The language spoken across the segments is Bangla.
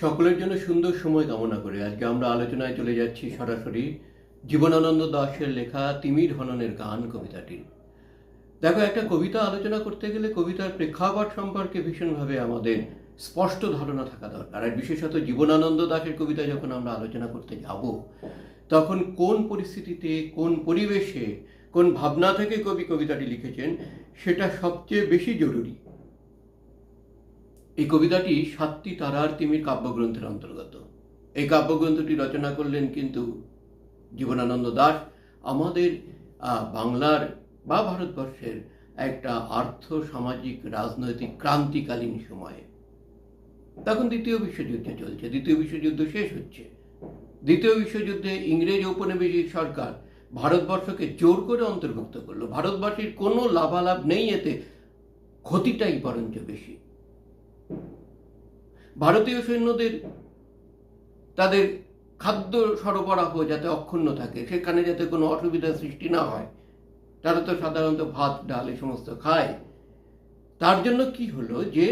সকলের জন্য সুন্দর সময় কামনা করে আজকে আমরা আলোচনায় চলে যাচ্ছি সরাসরি জীবনানন্দ দাশের লেখা তিমির হননের গান কবিতাটি। দেখো, একটা কবিতা আলোচনা করতে গেলে কবিতার প্রেক্ষাপট সম্পর্কে ভীষণভাবে আমাদের স্পষ্ট ধারণা থাকা দরকার। আর বিশেষত জীবনানন্দ দাশের কবিতা যখন আমরা আলোচনা করতে যাব, তখন কোন পরিস্থিতিতে, কোন পরিবেশে, কোন ভাবনা থেকে কবি কবিতাটি লিখেছেন, সেটা সবচেয়ে বেশি জরুরি। এই কবিতাটি সাতটি তারার তিমির কাব্যগ্রন্থের অন্তর্গত। এই কাব্যগ্রন্থটি রচনা করলেন কিন্তু জীবনানন্দ দাস আমাদের বাংলার বা ভারতবর্ষের একটা আর্থ সামাজিক রাজনৈতিক ক্রান্তিকালীন সময়ে। তখন দ্বিতীয় বিশ্বযুদ্ধ চলছে, দ্বিতীয় বিশ্বযুদ্ধ শেষ হচ্ছে। দ্বিতীয় বিশ্বযুদ্ধে ইংরেজ ঔপনিবেশিক সরকার ভারতবর্ষকে জোর করে অন্তর্ভুক্ত করল। ভারতবাসীর কোনো লাভালাভ নেই, এতে ক্ষতিটাই বরঞ্চ বেশি। ভারতীয় সৈন্যদের, তাদের খাদ্য সরবরাহ যাতে অক্ষুণ্ণ থাকে, সেখানে যাতে কোনো অসুবিধার সৃষ্টি না হয়, তারা তো সাধারণত ভাত, ডাল এই সমস্ত খায়। তার জন্য কি হলো যে,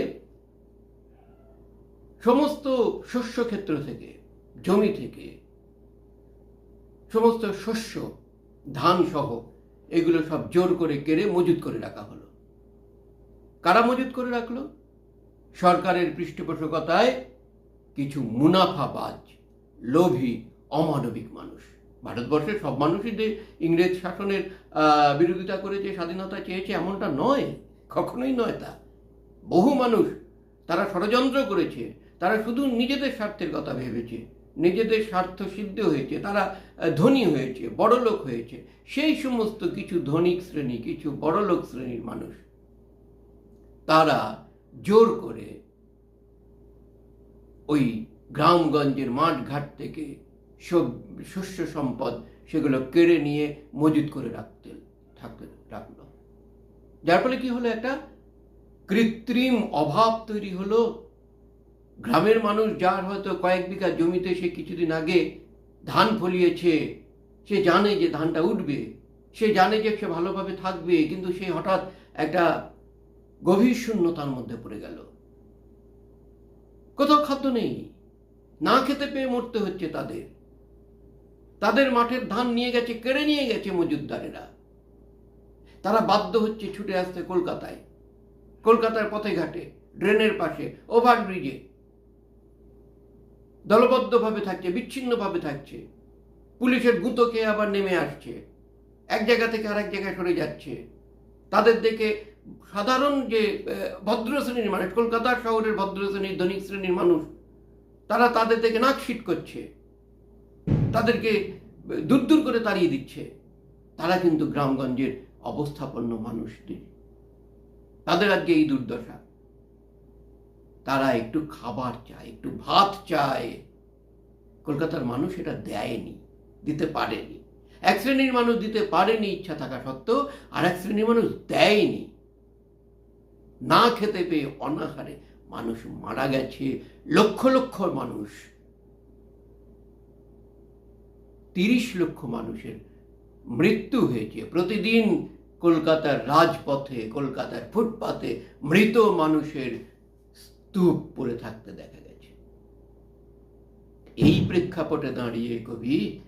সমস্ত শস্য ক্ষেত্র থেকে, জমি থেকে, সমস্ত শস্য, ধান সহ এগুলো সব জোর করে কেড়ে মজুত করে রাখা হলো। কারা মজুত করে রাখল? সরকারের পৃষ্ঠপোষকতায় কিছু মুনাফাবাজ, লোভী, অমানবিক মানুষ। ভারতবর্ষের সব মানুষই যে ইংরেজ শাসনের বিরোধিতা করেছে, স্বাধীনতা চেয়েছে, এমনটা নয়, কখনোই নয় তা। বহু মানুষ তারা ষড়যন্ত্র করেছে, তারা শুধু নিজেদের স্বার্থের কথা ভেবেছে, নিজেদের স্বার্থ সিদ্ধ হয়েছে, তারা ধনী হয়েছে বড়লোক হয়েছে, সেই সমস্ত কিছু ধনিক শ্রেণি, কিছু বড়লোক শ্রেণির মানুষ, তারা জোর করে ওই গ্রামগঞ্জের মাঠ ঘাট থেকে সব শস্য সম্পদ সেগুলো কেড়ে নিয়ে মজুত করে রাখতে, থাকতে রাখল। যার ফলে কি হলো একটা কৃত্রিম অভাব তৈরি হলো। গ্রামের মানুষ যার হয়তো কয়েক বিঘা জমিতে সে কিছুদিন আগে ধান ফলিয়েছে, সে জানে যে ধানটা উঠবে, সে জানে যে সে ভালোভাবে থাকবে, কিন্তু সে হঠাৎ একটা গভীর শূন্যতার মধ্যে পড়ে গেল। কোথাও খাদ্য নেই। না খেতে পেয়ে মরতে হচ্ছে তাদের। তাদের মাঠের ধান নিয়ে গেছে, কেড়ে নিয়ে গেছে মজুদদারেরা তারা বাধ্য হচ্ছে ছুটে আসতে কলকাতায়। কলকাতার পথে ঘাটে ড্রেনের পাশে, ওভারব্রিজে। দলবদ্ধভাবে থাকছে, বিচ্ছিন্নভাবে থাকছে। পুলিশের গুঁতো খেয়ে আবার নেমে আসছে। এক জায়গা থেকে আরেক জায়গায় সরে যাচ্ছে। তাদের দেখে সাধারণ যে ভদ্র শ্রেণির মানুষ কলকাতার শহরের ভদ্র শ্রেণির ধনিক শ্রেণির মানুষ, তারা তাদের দেখে নাক শীত করছে। তাদেরকে দূর দূর করে তাড়িয়ে দিচ্ছে। তারা কিন্তু গ্রামগঞ্জের অবস্থাপন্ন মানুষদের। তাদের আজকে এই দুর্দশা। তারা একটু খাবার চায়, একটু ভাত চায়। কলকাতার মানুষ এটা দেয়নি, দিতে পারেনি। এক শ্রেণির মানুষ দিতে পারেনি ইচ্ছা থাকা সত্ত্বেও, আর এক শ্রেণির মানুষ দেয়নি। না খেতে পেয়ে অনাহারে মানুষ মারা গেছে, লক্ষ লক্ষ মানুষ, তিরিশ লক্ষ মানুষের মৃত্যু হয়েছে। প্রতিদিন কলকাতার রাজপথে, কলকাতার ফুটপাতে মৃত মানুষের স্তূপ পড়ে থাকতে দেখা গেছে। এই প্রেক্ষাপটে দাঁড়িয়ে কবি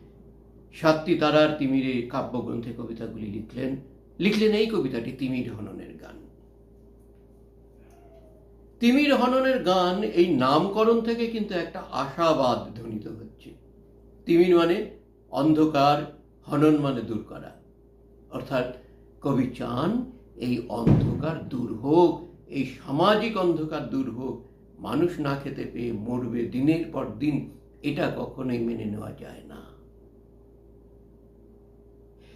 সাতটি তারার তিমিরে কাব্যগ্রন্থে কবিতাগুলি লিখলেন। লিখলেন এই কবিতাটি তিমির হননের গান। তিমির হননের গান এই নামকরণ থেকে কিন্তু একটা আশাবাদ ধ্বনিত হচ্ছে। তিমির মানে অন্ধকার, হনন মানে দূর করা। অর্থাৎ কবি চান এই অন্ধকার দূর হোক, এই সামাজিক অন্ধকার দূর হোক, মানুষ না খেতে পেয়ে মরবে দিনের পর দিন, এটা কখনোই মেনে নেওয়া যায় না।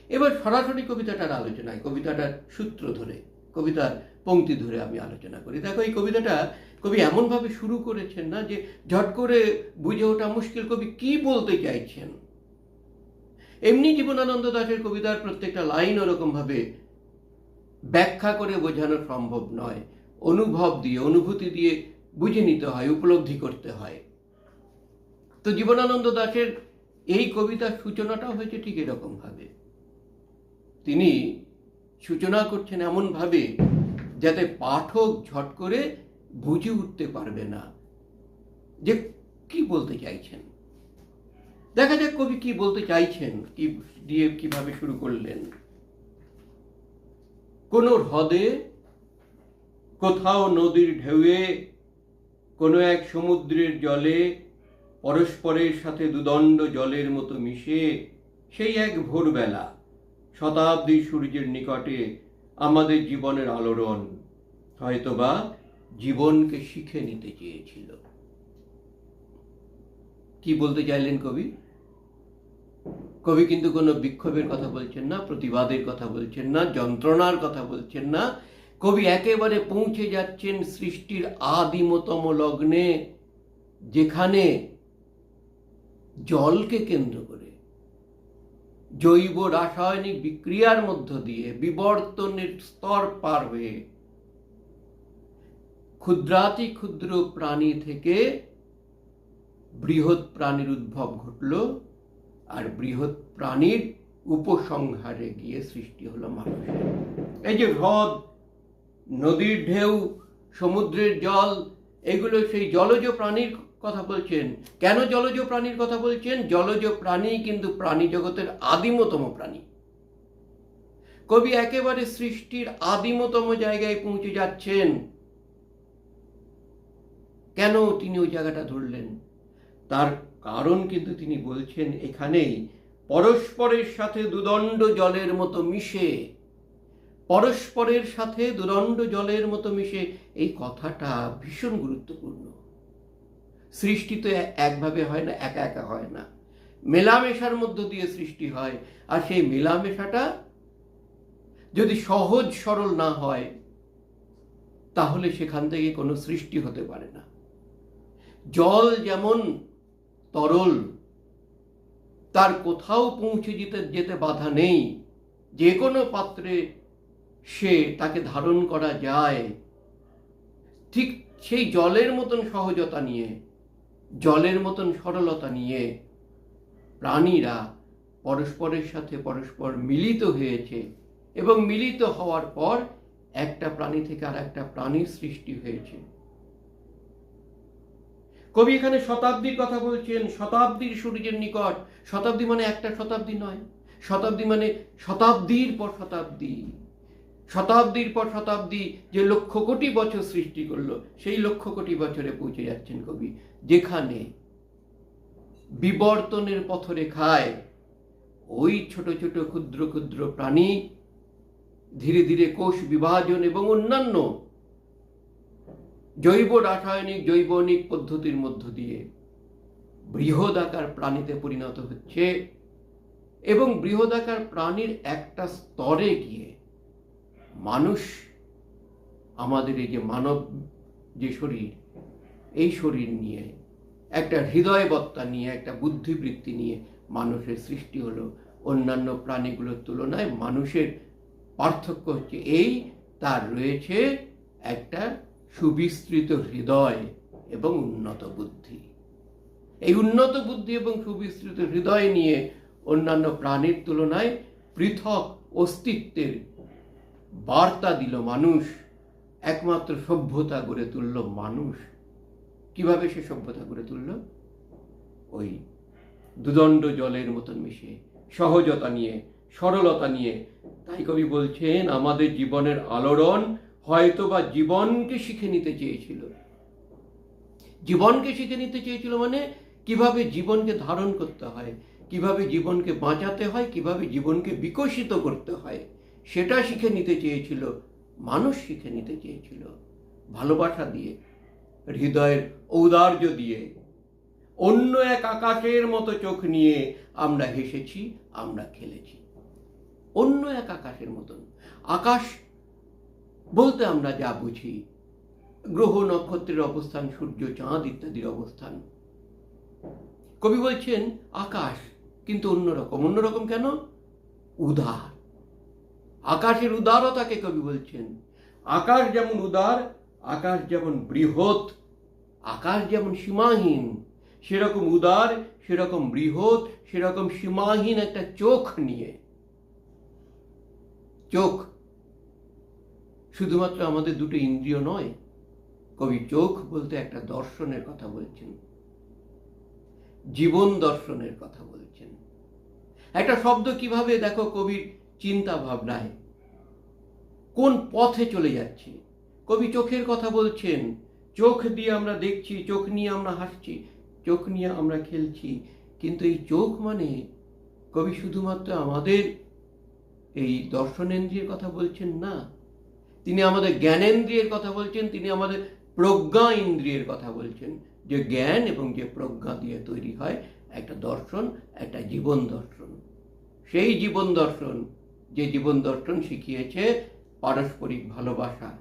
এবার সরাসরি কবিতাটার আলোচনায়, কবিতাটার সূত্র ধরে কবিতার পংক্তি ধরে আমি আলোচনা করি। দেখো, এই কবিতাটা কবি এমনভাবে শুরু করেছেন না যে ঝট করে বুঝে ওঠা মুশকিল কবি কি বলতে চাইছেন? এমনি জীবনানন্দ দাশের কবিতার প্রত্যেকটা লাইন ওরকমভাবে ব্যাখ্যা করে বোঝানো সম্ভব নয়। অনুভব দিয়ে, অনুভূতি দিয়ে বুঝে নিতে হয়, উপলব্ধি করতে হয়। তো জীবনানন্দ দাশের এই কবিতার সূচনাটাও হয়েছে ঠিক এরকম ভাবে তিনি সূচনা করছেন এমনভাবে যাতে পাঠক ঝট করে বুঝে উঠতে পারবে না। যে কি বলতে চাইছেন? দেখা যাক কবি কি বলতে চাইছেন, কি দিয়ে কীভাবে শুরু করলেন। কোন হ্রদে, কোথাও নদীর ঢেউয়ে, কোনো এক সমুদ্রের জলে, পরস্পরের সাথে দুদণ্ড জলের মতো মিশে, সেই এক ভোরবেলা শতাব্দী সূর্যের নিকটে আমাদের জীবনের আলোড়ন হয়তোবা জীবনকে শিখে নিতে চেয়েছিল। কি বলতে চাইলেন কবি? কবি কিন্তু কোনো বিক্ষোভের কথা বলছেন না, প্রতিবাদের কথা বলছেন না, যন্ত্রণার কথা বলছেন না। কবি একেবারে পৌঁছে যাচ্ছেন সৃষ্টির আদিমতম লগ্নে, যেখানে জলকে কেন্দ্র করে। জৈব রাসায়নিক বিক্রিয়ার মধ্য দিয়ে বিবর্তনের স্তর পার হয়ে ক্ষুদ্রাতি ক্ষুদ্র প্রাণী থেকে বৃহৎ প্রাণীর উদ্ভব ঘটল আর বৃহৎ প্রাণীর উপসংহারে গিয়ে সৃষ্টি হলো মানুষের এই যে হ্রদ, নদীর ঢেউ, সমুদ্রের জল, এগুলো সেই জলজ প্রাণীর কথা বলছেন। কেন জলজ প্রাণীর কথা বলছেন? জলজ প্রাণী কিন্তু প্রাণী জগতের আদিমতম প্রাণী। কবি একেবারে সৃষ্টির আদিমতম জায়গায় পৌঁছে যাচ্ছেন। কেন তিনি ওই জায়গাটা ধরলেন? তার কারণ কিন্তু তিনি বলছেন এখানেই পরস্পরের সাথে দুদণ্ড জলের মতো মিশে। পরস্পরের সাথে দুদণ্ড জলের মতো মিশে। এই কথাটা ভীষণ গুরুত্বপূর্ণ। সৃষ্টি তো একভাবে হয় না, একা একা হয় না। মেলামেশার মধ্য দিয়ে সৃষ্টি হয়, আর সেই মেলামেশাটা যদি সহজ সরল না হয়, তাহলে সেখান থেকে কোনো সৃষ্টি হতে পারে না। জল যেমন তরল, তার কোথাও পৌঁছে যেতে যেতে বাধা নেই। যে কোনো পাত্রে সে তাকে ধারণ করা যায়। ঠিক সেই জলের মতন সহজতা নিয়ে জলের মতন সরলতা নিয়ে প্রাণীরা পরস্পরের সাথে পরস্পর মিলিত হয়েছে এবং মিলিত হওয়ার পর একটা প্রাণী থেকে আর একটা প্রাণীর সৃষ্টি হয়েছে। কবি এখানে শতাব্দীর কথা বলছেন, শতাব্দীর সূর্যের নিকট। শতাব্দী মানে একটা শতাব্দী নয়। শতাব্দী মানে শতাব্দীর পর শতাব্দী। শতাব্দীর পর শতাব্দী যে লক্ষ কোটি বছর সৃষ্টি করল, সেই লক্ষ কোটি বছরে পৌঁছে যাচ্ছেন কবি। যেখানে বিবর্তনের পথরেখায় ওই ছোট ছোট ক্ষুদ্র ক্ষুদ্র প্রাণী, ধীরে ধীরে কোষ বিভাজন এবং অন্যান্য জৈব রাসায়নিক, জৈবনিক পদ্ধতির মধ্য দিয়ে বৃহদাকার প্রাণীতে পরিণত হচ্ছে এবং বৃহদাকার প্রাণীর একটা স্তরে গিয়ে মানুষ আমাদের এই যে মানব যে শরীর এই শরীর নিয়ে, একটা হৃদয়বত্তা নিয়ে, একটা বুদ্ধিবৃত্তি নিয়ে মানুষের সৃষ্টি হলো। অন্যান্য প্রাণীগুলোর তুলনায় মানুষের পার্থক্য হচ্ছে এই, তার রয়েছে একটা সুবিস্তৃত হৃদয় এবং উন্নত বুদ্ধি। এই উন্নত বুদ্ধি এবং সুবিস্তৃত হৃদয় নিয়ে অন্যান্য প্রাণীর তুলনায় পৃথক অস্তিত্বের বার্তা দিল মানুষ, একমাত্র সভ্যতা গড়ে তুলল মানুষ। কীভাবে সে সভ্যতা গড়ে তুলল? ওই দুদণ্ড জলের মতন মিশে, সহজতা নিয়ে, সরলতা নিয়ে। তাই কবি বলছেন, আমাদের জীবনের আলোড়ন হয়তো বা জীবনকে শিখে নিতে চেয়েছিল। জীবনকে শিখে নিতে চেয়েছিল মানে কীভাবে জীবনকে ধারণ করতে হয়, কীভাবে জীবনকে বাঁচাতে হয়, কীভাবে জীবনকে বিকশিত করতে হয়, সেটা শিখে নিতে চেয়েছিল, মানুষ শিখে নিতে চেয়েছিল, ভালোবাসা দিয়ে। হৃদয়ের ঔদার্য দিয়ে অন্য এক আকাশের মতো চোখ নিয়ে আমরা হেসেছি, আমরা খেলেছি। অন্য এক আকাশের মতন। আকাশ বলতে আমরা যা বুঝি, গ্রহ নক্ষত্রের অবস্থান, সূর্য, চাঁদ ইত্যাদির অবস্থান। কবি বলছেন, আকাশ কিন্তু অন্যরকম অন্যরকম কেন? উদার। আকাশের উদারতাকে কবি বলছেন, আকাশ যেমন উদার, আকাশ যেমন বৃহৎ আকাশ যেমন সীমাহীন, সেরকম উদার, সেরকম বৃহৎ, সেরকম সীমাহীন একটা চোখ নিয়ে। চোখ শুধুমাত্র আমাদের দুটো ইন্দ্রিয় নয় কবি চোখ বলতে একটা দর্শনের কথা বলছেন, জীবন দর্শনের কথা বলছেন। একটা শব্দ কীভাবে দেখো কবির চিন্তা ভাবনায়? কোন পথে চলে যাচ্ছে? কবি চোখের কথা বলছেন চোখ দিয়ে আমরা দেখছি, চোখ নিয়ে আমরা হাসছি, চোখ নিয়ে আমরা খেলছি। কিন্তু এই চোখ মানে কবি শুধুমাত্র আমাদের এই দর্শনেন্দ্রিয়ের কথা বলছেন না। তিনি আমাদের জ্ঞানেন্দ্রিয়ের কথা বলছেন, তিনি আমাদের প্রজ্ঞা ইন্দ্রিয়ের কথা বলছেন। যে জ্ঞান এবং যে প্রজ্ঞা দিয়ে তৈরি হয় একটা দর্শন, একটা জীবন দর্শন। সেই জীবন দর্শন, যে জীবন দর্শন শিখিয়েছে পারস্পরিক ভালোবাসা,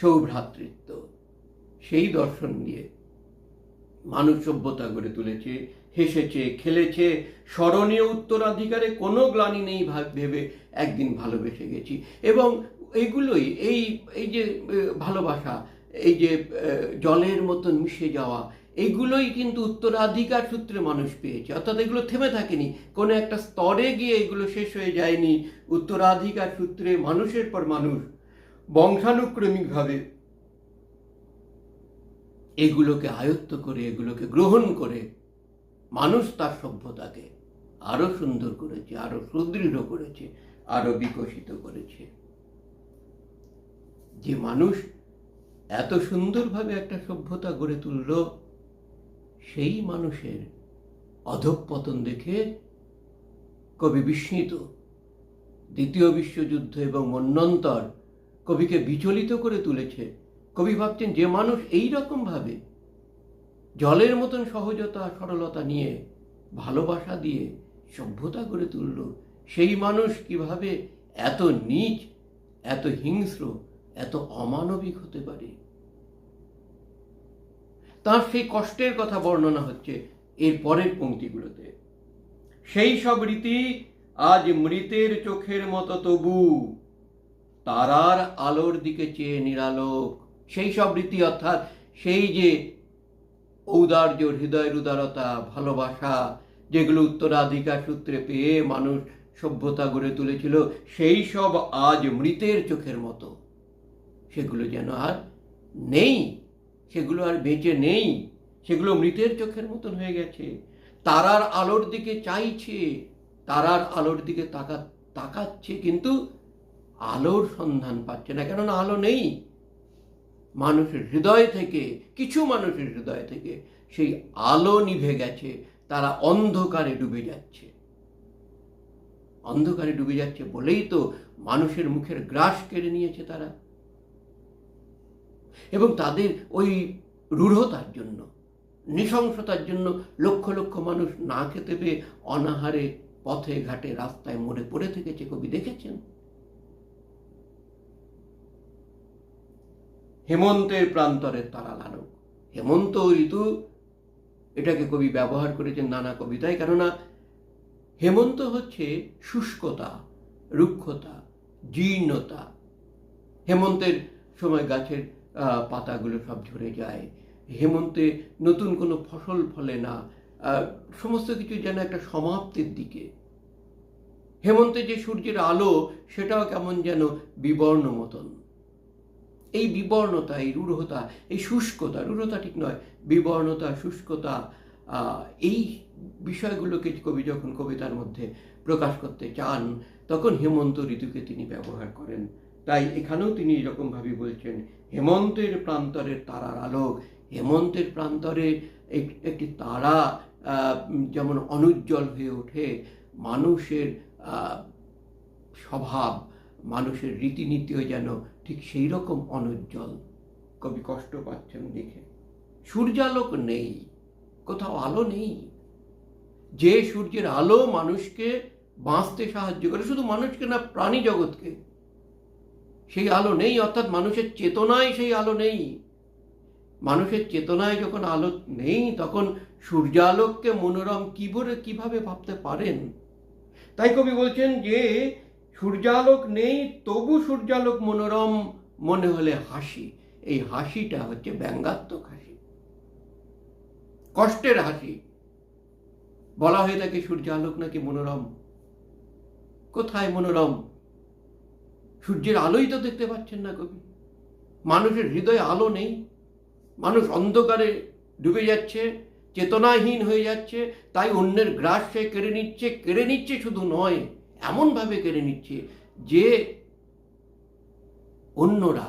সৌভ্রাতৃত্ব। সেই দর্শন দিয়ে মানুষ সভ্যতা গড়ে তুলেছে, হেসেছে, খেলেছে। স্মরণীয় উত্তরাধিকারে কোনো গ্লানি নেই ভেবে একদিন ভালোবেসে গেছি। এবং এইগুলোই এই এই যে ভালোবাসা, এই যে জলের মতন মিশে যাওয়া এইগুলোই কিন্তু উত্তরাধিকার সূত্রে মানুষ পেয়েছে। অর্থাৎ এগুলো থেমে থাকেনি। কোনো একটা স্তরে গিয়ে এগুলো শেষ হয়ে যায়নি। উত্তরাধিকার সূত্রে মানুষের পর মানুষ বংশানুক্রমিকভাবে এগুলোকে আয়ত্ত করে, এগুলোকে গ্রহণ করে মানুষ তার সভ্যতাকে আরও সুন্দর করেছে, আরও সুদৃঢ় করেছে, আরও বিকশিত করেছে। যে মানুষ এত সুন্দরভাবে একটা সভ্যতা গড়ে তুলল, সেই মানুষের অধঃপতন দেখে কবি বিস্মিত। দ্বিতীয় বিশ্বযুদ্ধ এবং মন্যন্তর কবিকে বিচলিত করে তুলেছে। কবি ভাবছেন যে মানুষ এই রকম ভাবে জলের মতন সহজতা, সরলতা নিয়ে ভালোবাসা দিয়ে সভ্যতা গড়ে তুলল, সেই মানুষ কীভাবে এত নীচ, এত হিংস্র, এত অমানবিক হতে পারে? তার সেই কষ্টের কথা বর্ণনা হচ্ছে এর পরের পংক্তিগুলোতে সেই সব রীতি আজ মৃতের চোখের মতো তবু, তারার আলোর দিকে চেয়ে নিরালোক। সেই সব রীতি অর্থাৎ সেই যে ঔদার্য হৃদয়ের উদারতা ভালোবাসা, যেগুলো উত্তরাধিকার সূত্রে পেয়ে মানুষ সভ্যতা গড়ে তুলেছিল, সেই সব আজ মৃতের চোখের মতো। সেগুলো যেন আর নেই, সেগুলো আর বেঁচে নেই, সেগুলো মৃতের চোখের মতন হয়ে গেছে। তারার আলোর দিকে চাইছে, তারার আলোর দিকে তাকা, তাকাচ্ছে, কিন্তু আলোর সন্ধান পাচ্ছে না। কেননা আলো নেই। মানুষের হৃদয় থেকে, কিছু মানুষের হৃদয় থেকে সেই আলো নিভে গেছে, তারা অন্ধকারে ডুবে যাচ্ছে। অন্ধকারে ডুবে যাচ্ছে বলেই তো মানুষের মুখের গ্রাস কেড়ে নিয়েছে তারা। এবং তাদের ওই রূঢ়তার জন্য, নৃশংসতার জন্য লক্ষ লক্ষ মানুষ না খেতে পেয়ে অনাহারে পথে ঘাটে রাস্তায় মরে পড়ে থেকেছে কবি দেখেছেন? হেমন্তের প্রান্তরের তারা লালক। হেমন্ত ঋতু এটাকে কবি ব্যবহার করেছেন নানা কবিতায়, কেননা হেমন্ত হচ্ছে শুষ্কতা, রুক্ষতা, জীর্ণতা। হেমন্তের সময় গাছের পাতাগুলো সব ঝরে যায়। হেমন্তে নতুন কোনো ফসল ফলে না। সমস্ত কিছু যেন একটা সমাপ্তির দিকে। হেমন্তে যে সূর্যের আলো, সেটাও কেমন যেন বিবর্ণ মতন এই বিবর্ণতা, এই রূঢ়তা, এই শুষ্কতা, রূঢ়তা ঠিক নয়, বিবর্ণতা, শুষ্কতা এই বিষয়গুলোকে কবি যখন কবিতার মধ্যে প্রকাশ করতে চান, তখন হেমন্ত ঋতুকে তিনি ব্যবহার করেন। তাই এখানেও তিনি এরকমভাবে বলছেন, হেমন্তের প্রান্তরের তারার আলোক, হেমন্তের প্রান্তরে একটি তারা যেমন অনুজ্জ্বল হয়ে ওঠে, মানুষের স্বভাব, মানুষের রীতিনীতিও যেন ঠিক সেই রকম অনুজ্জ্বল। কবি কষ্ট পাচ্ছেন দেখে। সূর্যালোক নেই, কোথাও আলো নেই। যে সূর্যের আলো মানুষকে বাঁচতে সাহায্য করে, শুধু মানুষকে না, প্রাণী জগৎকে। সেই আলো নেই, অর্থাৎ মানুষের চেতনায় সেই আলো নেই। মানুষের চেতনায় যখন আলো নেই, তখন সূর্যালোককে মনোরম কীভাবে কীভাবে ভাবতে পারেন? তাই কবি বলছেন যে সূর্যালোক নেই, তবু সূর্যালোক মনোরম মনে হলে হাসি। এই হাসিটা হচ্ছে ব্যঙ্গাত্মক হাসি। কষ্টের হাসি। বলা হয়ে থাকে সূর্যালোক নাকি মনোরম? কোথায় মনোরম? সূর্যের আলোই তো দেখতে পাচ্ছেন না কবি। মানুষের হৃদয়ে আলো নেই। মানুষ অন্ধকারে ডুবে যাচ্ছে, চেতনাহীন হয়ে যাচ্ছে, তাই অন্যের গ্রাস সে কেড়ে নিচ্ছে কেড়ে নিচ্ছে শুধু নয় এমনভাবে কেড়ে নিচ্ছে যে অন্যরা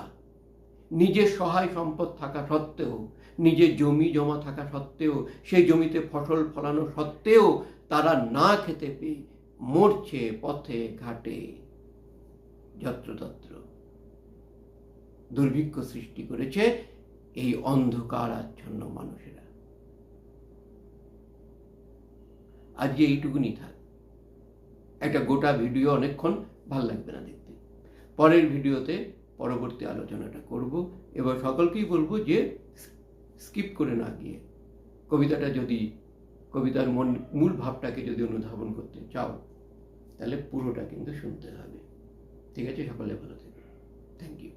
নিজের সহায় সম্পদ থাকা সত্ত্বেও, নিজের জমি জমা থাকা সত্ত্বেও, সেই জমিতে ফসল ফলানো সত্ত্বেও তারা না খেতে পেয়ে মরছে পথে ঘাটে। যত্রতত্র দুর্ভিক্ষ সৃষ্টি করেছে এই অন্ধকার আচ্ছন্ন মানুষেরা। আজকে এইটুকুনি থাক। একটা গোটা ভিডিও অনেকক্ষণ ভালো লাগবে না দেখতে। পরের ভিডিওতে পরবর্তী আলোচনাটা করব, এবার সকলকেই বলব যে স্কিপ করে না গিয়ে কবিতাটা যদি, কবিতার মন, মূল ভাবটাকে যদি অনুধাবন করতে চাও, তাহলে পুরোটা কিন্তু শুনতে হবে। ঠিক আছে? সকলে ভালো থাকবে থ্যাংক ইউ